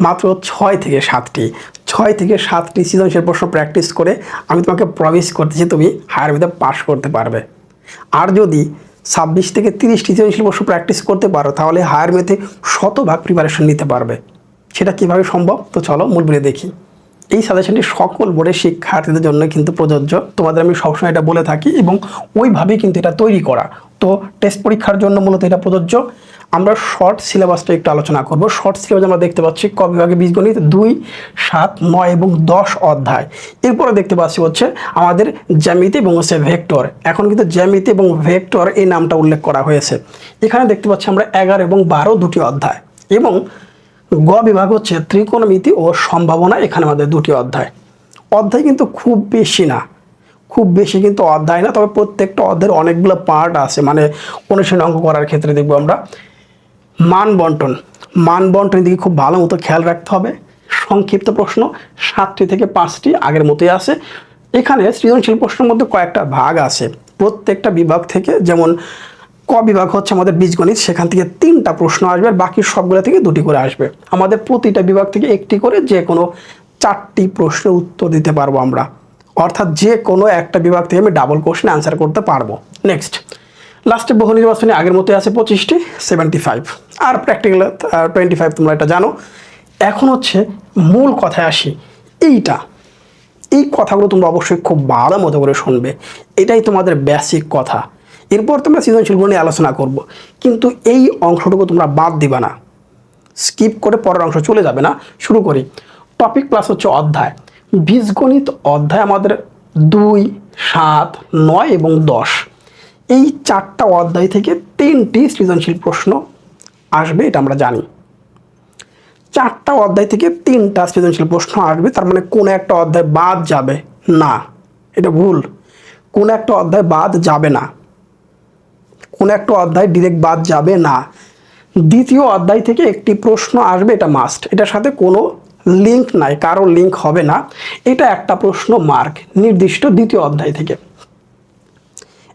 মাত্র ছয় থেকে সাতটি, ছয় থেকে সাতটি সৃজনশীল প্রশ্ন প্র্যাকটিস করে আমি তোমাকে প্রমিস করতেছি তুমি হায়ার মেথে পাশ করতে পারবে। আর যদি ছাব্বিশ থেকে তিরিশটি সৃজনশীল প্রশ্ন প্র্যাকটিস করতে পারো, তাহলে হায়ার মেথে শতভাগ প্রিপারেশন নিতে পারবে। সেটা কীভাবে সম্ভব? তো চলো মূল বলে দেখি। এই সাজেশনটি সকল বোর্ডের শিক্ষার্থীদের জন্য কিন্তু প্রযোজ্য। তোমাদের আমি সবসময় এটা বলে থাকি এবং ওইভাবেই কিন্তু এটা তৈরি করা। তো টেস্ট পরীক্ষার জন্য মূলত এটা প্রযোজ্য। আমরা শর্ট সিলেবাসটা একটু আলোচনা করব। শর্ট সিলেবাস আমরা দেখতে পাচ্ছি ক বিভাগে বীজগণিত দুই, সাত, নয় এবং দশ অধ্যায়। এরপরে দেখতে পাচ্ছি হচ্ছে আমাদের জ্যামিতি এবং হচ্ছে ভেক্টর। এখন কিন্তু জ্যামিতি এবং ভেক্টর এই নামটা উল্লেখ করা হয়েছে। এখানে দেখতে পাচ্ছি আমরা এগারো এবং বারো দুটি অধ্যায় এবং গ বিভাগ হচ্ছে ত্রিকোণমিতি ও সম্ভাবনা এখানে আমাদের দুটি অধ্যায়। অধ্যায় কিন্তু খুব বেশি না, খুব বেশি কিন্তু অধ্যায় না, তবে প্রত্যেকটা অধ্যায়ের অনেকগুলো পার্ট আছে। মানে অনুশীলন অঙ্ক করার ক্ষেত্রে দেখব আমরা। মান বন্টন মান বন্টন দিকে খুব ভালো মতো খেয়াল রাখতে হবে। সংক্ষিপ্ত প্রশ্ন, সাতটি থেকে পাঁচটি আগের মতোই আছে। এখানে সৃজনশীল প্রশ্নের মধ্যে কয়েকটা ভাগ আছে। প্রত্যেকটা বিভাগ থেকে যেমন ক বিভাগ হচ্ছে আমাদের বীজগণিত, সেখান থেকে তিনটা প্রশ্ন আসবে, আর বাকি সবগুলো থেকে দুটি করে আসবে। আমাদের প্রতিটা বিভাগ থেকে একটি করে যে কোনো চারটি প্রশ্নের উত্তর দিতে পারব আমরা। অর্থাৎ যে কোনো একটা বিভাগ থেকে আমি ডাবল কোশ্চেন অ্যান্সার করতে পারব। নেক্সট লাস্টে বহু নির্বাচনে আগের মতোই আছে পঁচিশটি সেভেন্টি ফাইভ আর প্র্যাকটিক্যাল টোয়েন্টি ফাইভ তোমরা এটা জানো। এখন হচ্ছে মূল কথায় আসি, এইটা। এই কথাগুলো তোমরা অবশ্যই খুব ভালো মতো করে শুনবে। এটাই তোমাদের বেসিক কথা। এরপর তোমরা সৃজনশীলগুলো নিয়ে আলোচনা করব। কিন্তু এই অংশটুকু তোমরা বাদ দিবা না। স্কিপ করে পরের অংশ চলে যাবে না। শুরু করি। টপিক প্লাস হচ্ছে অধ্যায়। বীজগণিত অধ্যায় আমাদের দুই, সাত, নয় এবং দশ। এই চারটা অধ্যায় থেকে তিনটি সৃজনশীল প্রশ্ন আসবে, এটা আমরা জানি। চারটা অধ্যায় থেকে তিনটা সৃজনশীল প্রশ্ন আসবে, তার মানে কোন একটা অধ্যায় বাদ যাবে না। এটা ভুল। কোন একটা অধ্যায় বাদ যাবে না। কোন একটা অধ্যায় ডিরেক্ট বাদ যাবে না। দ্বিতীয় অধ্যায় থেকে একটি প্রশ্ন আসবে, এটা মাস্ট এটার সাথে কোনো লিঙ্ক নাই, কারও লিঙ্ক হবে না। এটা একটা প্রশ্ন মার্ক নির্দিষ্ট দ্বিতীয় অধ্যায় থেকে।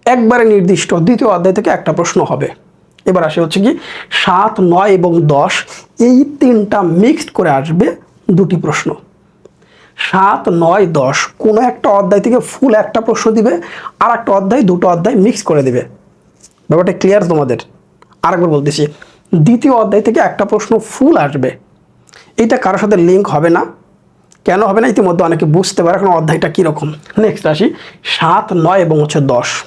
একবারে নির্দিষ্ট, দ্বিতীয় অধ্যায় থেকে একটা প্রশ্ন হবে। এবার আসে হচ্ছে কি, সাত, নয় এবং দশ, এই তিনটা মিক্সড করে আসবে দুটি প্রশ্ন। সাত, নয়, দশ, কোনো একটা অধ্যায় থেকে ফুল একটা প্রশ্ন দিবে আর একটা অধ্যায়, দুটো অধ্যায় মিক্স করে দিবে। ব্যাপারটা ক্লিয়ার তোমাদের? আরেকবার বলতেছি, দ্বিতীয় অধ্যায় থেকে একটা প্রশ্ন ফুল আসবে। এটা কারোর সাথে লিঙ্ক হবে না। কেন হবে না, ইতিমধ্যে অনেকে বুঝতে পারে এখন অধ্যায়টা কীরকম। নেক্সট আসি, সাত, নয় এবং হচ্ছে দশ।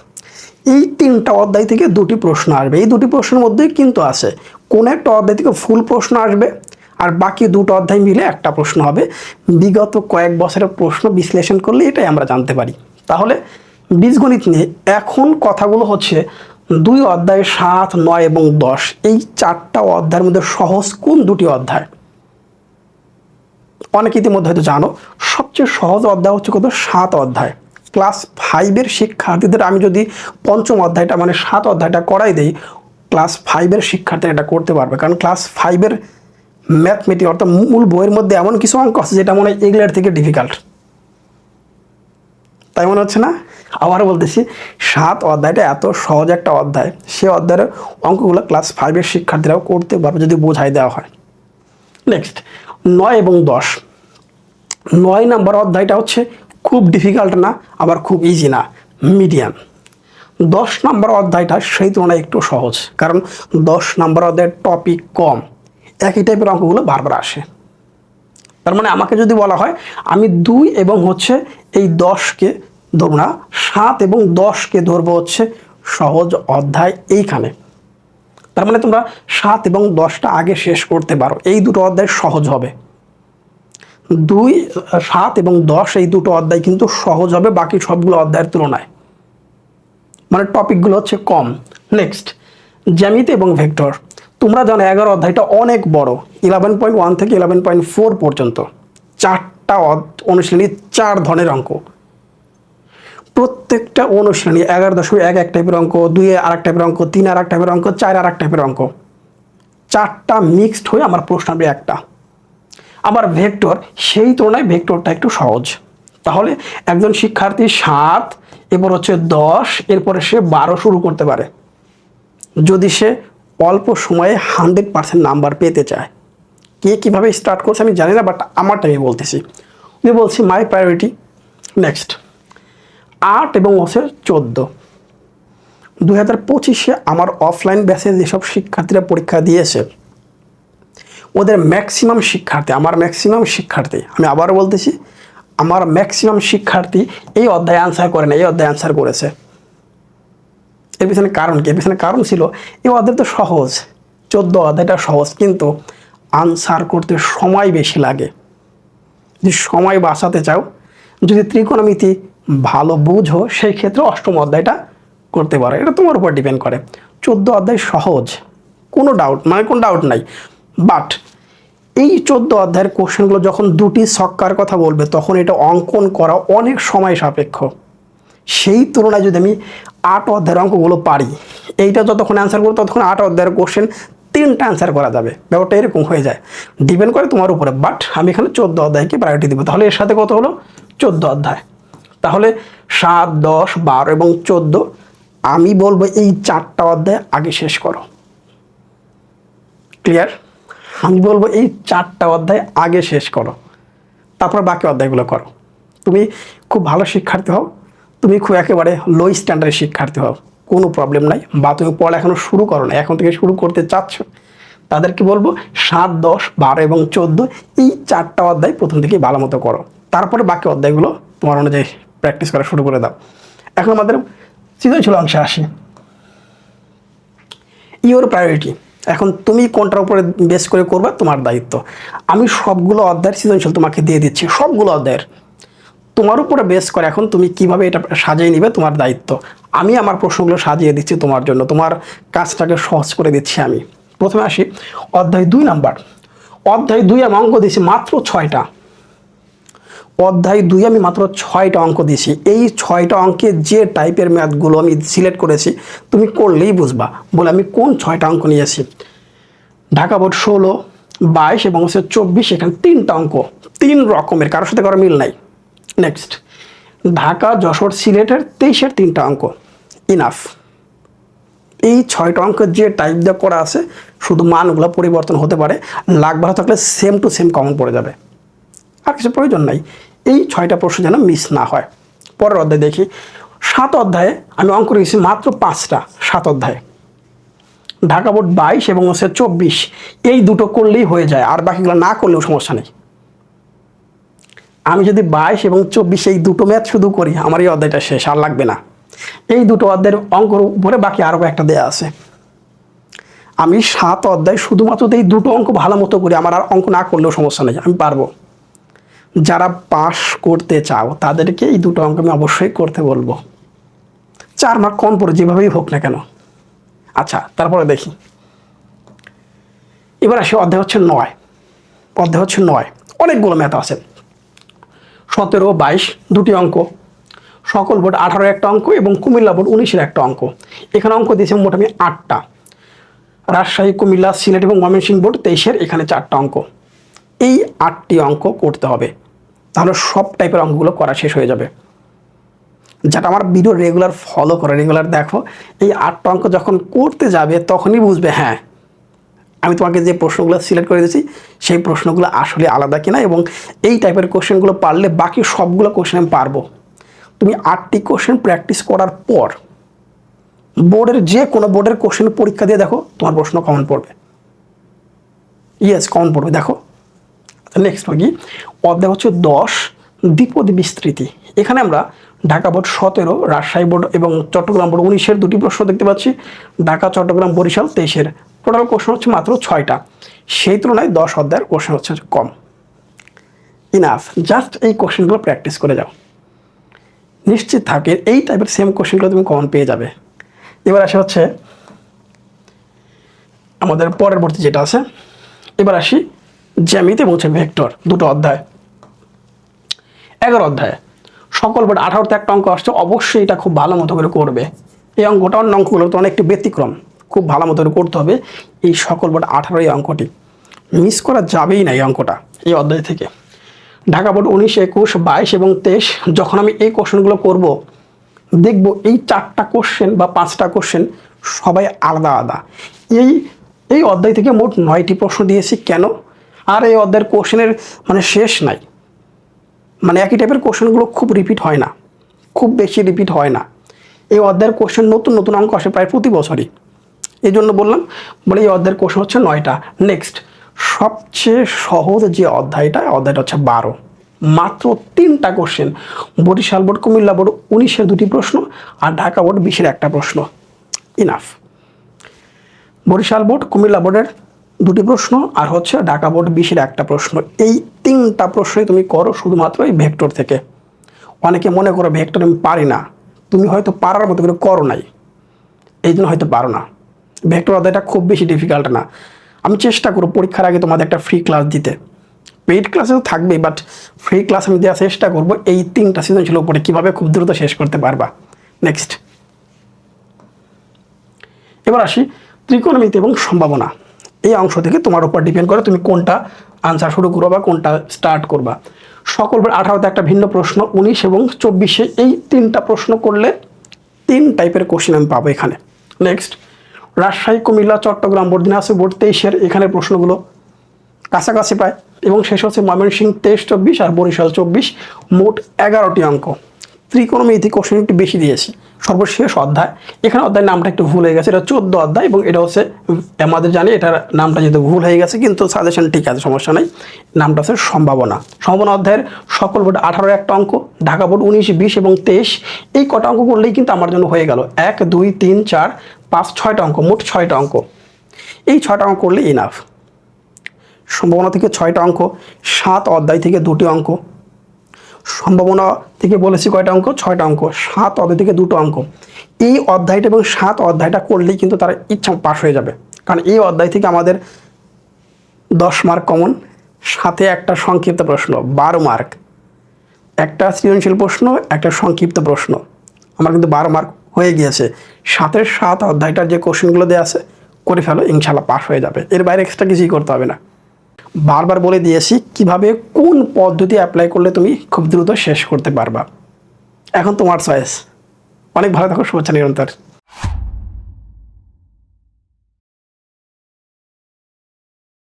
এই তিনটা অধ্যায় থেকে দুটি প্রশ্ন আসবে। এই দুটি প্রশ্নের মধ্যেই কিন্তু আছে, কোন একটা অধ্যায় থেকে ফুল প্রশ্ন আসবে আর বাকি দুটো অধ্যায় মিলে একটা প্রশ্ন হবে। বিগত কয়েক বছরের প্রশ্ন বিশ্লেষণ করলে এটাই আমরা জানতে পারি। তাহলে বীজগণিত নিয়ে এখন কথাগুলো হচ্ছে দুই অধ্যায় সাত, নয় এবং দশ। এই চারটা অধ্যায়ের মধ্যে সহজ কোন দুটি অধ্যায়? অনেক ইতিমধ্যে হয়তো জানো, সবচেয়ে সহজ অধ্যায় হচ্ছে কত? সাত অধ্যায়। ক্লাস ফাইভের শিক্ষার্থীদের আমি যদি পঞ্চম অধ্যায়টা মানে সাত অধ্যায়টা করাই দেই, ক্লাস ফাইভের শিক্ষার্থীরা এটা করতে পারবে। কারণ ক্লাস ফাইভের ম্যাথমেটিক অর্থাৎ মূল বইয়ের মধ্যে এমন কিছু অঙ্ক আছে যেটা মনে হয় এগুলোর থেকে ডিফিকাল্ট তাই মনে হচ্ছে না? আবার বলতেছি, সাত অধ্যায়টা এত সহজ একটা অধ্যায়, সে অধ্যায়ের অঙ্কগুলো ক্লাস ফাইভের শিক্ষার্থীরাও করতে পারবে যদি বোঝাই দেওয়া হয়। নেক্সট নয় এবং দশ। নয় নাম্বার অধ্যায়টা হচ্ছে খুব ডিফিকাল্ট না, আবার খুব ইজি না মিডিয়াম দশ নম্বর অধ্যায়টা সেই তুলনায় একটু সহজ, কারণ দশ নম্বর অধ্যায়ের টপিক কম, একই টাইপের অঙ্কগুলো বারবার আসে। তার মানে আমাকে যদি বলা হয়, আমি দুই এবং হচ্ছে এই দশকে ধরবো না, সাত এবং দশকে ধরবো হচ্ছে সহজ অধ্যায় এইখানে। তার মানে তোমরা সাত এবং দশটা আগে শেষ করতে পারো, এই দুটো অধ্যায় সহজ হবে। দুই, সাত এবং দশ এই দুটো অধ্যায় কিন্তু সহজ হবে, বাকি সবগুলো অধ্যায়ের তুলনায়। মানে টপিকগুলো হচ্ছে কম। নেক্সট জ্যামিতি এবং ভেক্টর। তোমরা জানো এগারো অধ্যায়টা অনেক বড় ইলেভেন পয়েন্ট ওয়ান থেকে ইলেভেন পয়েন্ট ফোর পর্যন্ত। চারটা অনুশীলনী চার ধরনের অঙ্ক। প্রত্যেকটা অনুশীলনী এগারো দশমিক এক এক টাইপের অঙ্ক, দুই আর এক টাইপের অঙ্ক, তিন আর এক টাইপের অঙ্ক, চার আর এক টাইপের অঙ্ক। চারটা মিক্সড হয়ে আমার প্রশ্ন হবে একটা। আবার ভেক্টর, সেই তুলনায় ভেক্টরটা একটু সহজ। তাহলে একজন শিক্ষার্থী সাত, এরপর হচ্ছে দশ, এরপরে সে বারো শুরু করতে পারে। যদি সে অল্প সময়ে হান্ড্রেড পার্সেন্ট নাম্বার পেতে চায়। কে কীভাবে স্টার্ট করছে আমি জানি না বাট আমারটা আমি বলতেছি। আমি বলছি মাই প্রায়োরিটি নেক্সট আট এবং ওসের চোদ্দ। দু হাজার পঁচিশে আমার অফলাইন ব্যাচে যেসব শিক্ষার্থীরা পরীক্ষা দিয়েছে ওদের ম্যাক্সিমাম শিক্ষার্থী, আমার ম্যাক্সিমাম শিক্ষার্থী। আমি আবারও বলতেছি, আমার ম্যাক্সিমাম শিক্ষার্থী এই অধ্যায় আনসার করে না এই অধ্যায় আনসার করেছে। এর পিছনে কারণ কি? এর পিছনে কারণ ছিল, এই অধ্যায় তো সহজ, চোদ্দ অধ্যায়টা সহজ, কিন্তু আনসার করতে সময় বেশি লাগে। যদি সময় বাঁচাতে চাও, যদি ত্রিকোণমিতি ভালো বুঝো, সেই ক্ষেত্রে অষ্টম অধ্যায়টা করতে পারো। এটা তোমার উপর ডিপেন্ড করে। চোদ্দ অধ্যায় সহজ, কোনো ডাউট মানে কোনো ডাউট নাই। বাট এই চোদ্দ অধ্যায়ের কোশ্চেনগুলো যখন দুটি সক্কার কথা বলবে, তখন এটা অঙ্কন করা অনেক সময় সাপেক্ষ। সেই তুলনায় যদি আমি আট অধ্যায়ের অঙ্কগুলো পারি, এইটা যতক্ষণ অ্যান্সার করব ততক্ষণ আট অধ্যায়ের কোশ্চেন তিনটা অ্যান্সার করা যাবে। ব্যাপারটা এরকম হয়ে যায়। ডিপেন্ড করে তোমার উপরে। বাট আমি এখানে চোদ্দ অধ্যায়কে প্রায়োরিটি দেবো। তাহলে এর সাথে কত হলো? চোদ্দ অধ্যায়। তাহলে সাত, দশ, বারো এবং চোদ্দ, আমি বলব এই চারটা অধ্যায় আগে শেষ করো। ক্লিয়ার আমি বলব এই চারটা অধ্যায় আগে শেষ করো। তারপর বাকি অধ্যায়গুলো করো। তুমি খুব ভালো শিক্ষার্থী হও। তুমি খুব একেবারে লো স্ট্যান্ডার্ডের শিক্ষার্থী হও। কোনো প্রবলেম নাই। বা তুমি পড়া এখনও শুরু করো না এখন থেকে শুরু করতে চাচ্ছ। তাদেরকে বলব সাত, দশ, বারো এবং চোদ্দ এই চারটা অধ্যায় প্রথম থেকেই ভালো মতো করো। তারপরে বাকি অধ্যায়গুলো তোমার অনুযায়ী প্র্যাকটিস করা শুরু করে দাও। এখন আমাদের সৃজনশীল অংশে আসি। ইওর প্রায়োরিটি এখন তুমি কোনটার উপরে বেস করে করবা? তোমার দায়িত্ব। আমি সবগুলো অধ্যায়ের সৃজনশীল তোমাকে দিয়ে দিচ্ছি, সবগুলো অধ্যায়ের। তোমার উপরে বেস করে এখন তুমি কীভাবে এটা সাজিয়ে নিবে? তোমার দায়িত্ব। আমি আমার প্রশ্নগুলো সাজিয়ে দিচ্ছি তোমার জন্য। তোমার কাজটাকে সহজ করে দিচ্ছি আমি। প্রথমে আসি। অধ্যায় দুই নাম্বার। অধ্যায় দুই আমি অঙ্ক দিয়েছি মাত্র ছয়টা। অধ্যায় দুই আমি মাত্র ছয়টা অঙ্ক দিয়েছি। এই ছয়টা অঙ্কে যে টাইপের ম্যাথগুলো আমি সিলেক্ট করেছি, তুমি করলেই বুঝবা। বলে আমি কোন ছয়টা অঙ্ক নিয়েছি ঢাকা বোর্ড ষোলো, বাইশ এবং হচ্ছে চব্বিশ, এখানে তিনটা অঙ্ক। তিন রকমের, কারোর সাথে কারও মিল নাই। নেক্সট ঢাকা, যশোর, সিলেটের তেইশের তিনটা অঙ্ক। ইনাফ এই ছয়টা অঙ্কের যে টাইপ দিয়ে করা আছে, শুধু মানগুলো পরিবর্তন হতে পারে। ভালো থাকলে সেম টু সেম কমন পড়ে যাবে। আর কিছু প্রয়োজন নাই। এই ছয়টা প্রশ্ন যেন মিস না হয়। পরের অধ্যায় দেখি। সাত অধ্যায়ে আমি অঙ্ক রেখেছি মাত্র পাঁচটা, সাত অধ্যায়ে। ঢাকা বোর্ড বাইশ এবং হচ্ছে চব্বিশ, এই দুটো করলেই হয়ে যায়, আর বাকিগুলো না করলেও সমস্যা নেই। আমি যদি বাইশ এবং চব্বিশ এই দুটো ম্যাথ শুধু করি, আমার এই অধ্যায়টা শেষ, আর লাগবে না। এই দুটো অধ্যায়ের অঙ্কর উপরে বাকি আরও একটা দেয়া আছে। আমি সাত অধ্যায় শুধুমাত্র এই দুটো অঙ্ক ভালো মতো করি, আমার আর অঙ্ক না করলেও সমস্যা নেই, আমি পারব। যারা পাস করতে চাও, তাদেরকে এই দুটো অঙ্ক আমি অবশ্যই করতে বলব। চার মার্ক কম পড়ে, যেভাবেই হোক না কেন। আচ্ছা তারপরে দেখি। এবার আসি, অধ্যায় হচ্ছে নয়। অধ্যায় হচ্ছে নয়। অনেকগুলো ম্যাথ আছে। সতেরো, বাইশ, দুটি অঙ্ক। সকল বোর্ড আঠারো একটা অঙ্ক এবং কুমিল্লা বোর্ড উনিশের একটা অঙ্ক। এখানে অঙ্ক দিয়েছে মোটামুটি আটটা। রাজশাহী, কুমিল্লা, সিলেট এবং ময়মনসিংহ বোর্ড তেইশের এখানে চারটা অঙ্ক। এই আটটি অঙ্ক করতে হবে। তাহলে সব টাইপের অঙ্কগুলো করা শেষ হয়ে যাবে। যারা আমার ভিডিও রেগুলার ফলো করে রেগুলার দেখো, এই আটটা অঙ্ক যখন করতে যাবে, তখনই বুঝবে হ্যাঁ আমি তোমাকে যে প্রশ্নগুলো সিলেক্ট করে দিয়েছি, সেই প্রশ্নগুলো আসলে আলাদা কিনা এবং এই টাইপের কোশ্চেনগুলো পারলে বাকি সবগুলো কোশ্চেন আমি পারব। তুমি আটটি কোশ্চেন প্র্যাকটিস করার পর বোর্ডের যে কোনো বোর্ডের কোশ্চেন পরীক্ষা দিয়ে দেখো, তোমার প্রশ্ন কমন পড়বে। ইয়েস কমন পড়বে, দেখো। নেক্সট কি অধ্যায় হচ্ছে দশ, দ্বিপদ বিস্তৃতি। এখানে আমরা ঢাকা বোর্ড সতেরো, রাজশাহী বোর্ড এবং চট্টগ্রাম বোর্ড উনিশের দুটি প্রশ্ন দেখতে পাচ্ছি। ঢাকা, চট্টগ্রাম, বরিশাল, তেইশের। টোটাল কোশ্চেন হচ্ছে মাত্র ছয়টা। সেই তুলনায় দশ অধ্যায়ের কোশ্চেন হচ্ছে কম। ইনাফ জাস্ট এই কোশ্চেনগুলো প্র্যাকটিস করে যাও। নিশ্চিত থাকে এই টাইপের সেম কোশ্চেনগুলো তুমি কমন পেয়ে যাবে। এবার আসে হচ্ছে আমাদের পরের বর্তী যেটা আছে। এবার আসি জ্যামিতি হচ্ছে ভেক্টর, দুটো অধ্যায়। এগারো অধ্যায়। সকল বোর্ড আঠারোতে একটা অঙ্ক আসছে, অবশ্যই এটা খুব ভালো মতো করে করবে। এই অঙ্কটা অন্য অঙ্কগুলো তো অনেকটি ব্যতিক্রম, খুব ভালো মতো করে করতে হবে। এই সকল বোর্ড আঠারো এই অঙ্কটি। মিস করা যাবেই না এই অঙ্কটা এই অধ্যায় থেকে। ঢাকা বোর্ড উনিশ, একুশ, বাইশ এবং তেইশ, যখন আমি এই কোশ্চেনগুলো করব, দেখব এই চারটা কোশ্চেন বা পাঁচটা কোশ্চেন সবাই আলাদা আলাদা। এই এই অধ্যায় থেকে মোট নয়টি প্রশ্ন দিয়েছি, কেন? আর এই অধ্যায়ের কোশ্চেনের মানে শেষ নাই। মানে একই টাইপের কোশ্চেনগুলো খুব রিপিট হয় না। খুব বেশি রিপিট হয় না। এই অধ্যায়ের কোশ্চেন নতুন নতুন অঙ্ক আসে প্রায় প্রতি বছরই। এই জন্য বললাম, বলে এই অধ্যায়ের কোশ্চেন হচ্ছে নয়টা। নেক্সট সবচেয়ে সহজ যে অধ্যায়টা অধ্যায়টা হচ্ছে বারো। মাত্র তিনটা question Barishal board, Cumilla board, উনিশের দুটি প্রশ্ন আর ঢাকা বোর্ড, বিশের একটা প্রশ্ন। ইনাফ বরিশাল বোর্ড, কুমিল্লা বোর্ডের দুটি প্রশ্ন, আর হচ্ছে ঢাকা বোর্ড বিশের একটা প্রশ্ন। এই তিনটা প্রশ্নই তুমি করো শুধুমাত্র এই ভেক্টর থেকে। অনেকে মনে করো ভেক্টর আমি পারি না। তুমি হয়তো পারার মতো করে করো নাই। এই জন্য হয়তো পারো না। ভেক্টর অধ্যায়টা খুব বেশি ডিফিকাল্ট না। আমি চেষ্টা করব পরীক্ষার আগে তোমাদের একটা ফ্রি ক্লাস দিতে। পেইড ক্লাসে তো থাকবেই বাট ফ্রি ক্লাস আমি দেওয়ার চেষ্টা করব এই তিনটা সৃজনশীল উপরে কীভাবে খুব দ্রুত শেষ করতে পারবা। নেক্সট এবার আসি ত্রিকোণমিতি এবং সম্ভাবনা। এই অংশ থেকে তোমার উপর ডিপেন্ড করে তুমি কোনটা আনসার শুরু করবা বা কোনটা স্টার্ট করবা। সকল আঠারোতে একটা ভিন্ন প্রশ্ন, উনিশ এবং চব্বিশে এই তিনটা প্রশ্ন করলে তিন টাইপের কোশ্চেন আমি পাবো এখানে। Next Rajshahi, Cumilla, Chattogram board Dinajpur board তেইশের এখানে প্রশ্নগুলো কাছাকাছি পায়। এবং শেষ হচ্ছে ময়মনসিংহ তেইশ, চব্বিশ আর বরিশাল চব্বিশ, মোট এগারোটি অঙ্ক। ত্রিকোণমিতি কোশ্চেন একটু বেশি দিয়েছি। সর্বশেষ অধ্যায়। এখানে অধ্যায়ের নামটা একটু ভুল হয়ে গেছে। এটা চোদ্দ অধ্যায় এবং এটা হচ্ছে আমাদের জানি, এটার নামটা যেহেতু ভুল হয়ে গেছে, কিন্তু সাজেশন ঠিক আছে, সমস্যা নেই। নামটা হচ্ছে সম্ভাবনা। সম্ভাবনা অধ্যায়ের সকল বোর্ড আঠারো একটা অঙ্ক, ঢাকা বোর্ড উনিশ, বিশ এবং তেইশ, এই কটা অঙ্ক করলেই কিন্তু আমার জন্য হয়ে গেল। এক, দুই, তিন, চার, পাঁচ, ছয়টা অঙ্ক, মোট ছয়টা অঙ্ক। এই ছয়টা অঙ্ক করলে ইনাফ সম্ভাবনা থেকে ছয়টা অঙ্ক, সাত অধ্যায় থেকে দুটি অঙ্ক সম্ভাবনা থেকে বলেছি কয়টা অঙ্ক? ছয়টা অঙ্ক। সাত অধ্যায় থেকে দুটো অঙ্ক। এই অধ্যায়টা এবং সাত অধ্যায়টা করলেই কিন্তু তারা ইচ্ছা পাশ হয়ে যাবে। কারণ এই অধ্যায় থেকে আমাদের দশ মার্ক কমন সাথে একটা সংক্ষিপ্ত প্রশ্ন, বারো মার্ক একটা সৃজনশীল প্রশ্ন, একটা সংক্ষিপ্ত প্রশ্ন। আমার কিন্তু বারো মার্ক হয়ে গিয়েছে। সাতের সাত অধ্যায়টার যে কোশ্চেনগুলো দেওয়া আছে, করে ফেলো ইনশাল্লাহ পাশ হয়ে যাবে। এর বাইরে এক্সট্রা কিছুই করতে হবে না। বারবার বলে দিয়েছি কীভাবে কোন পদ্ধতি অ্যাপ্লাই করলে তুমি খুব দ্রুত শেষ করতে পারবা। এখন তোমার চয়েস অনেক ভালো থাকো, শুভেচ্ছা নিরন্তর।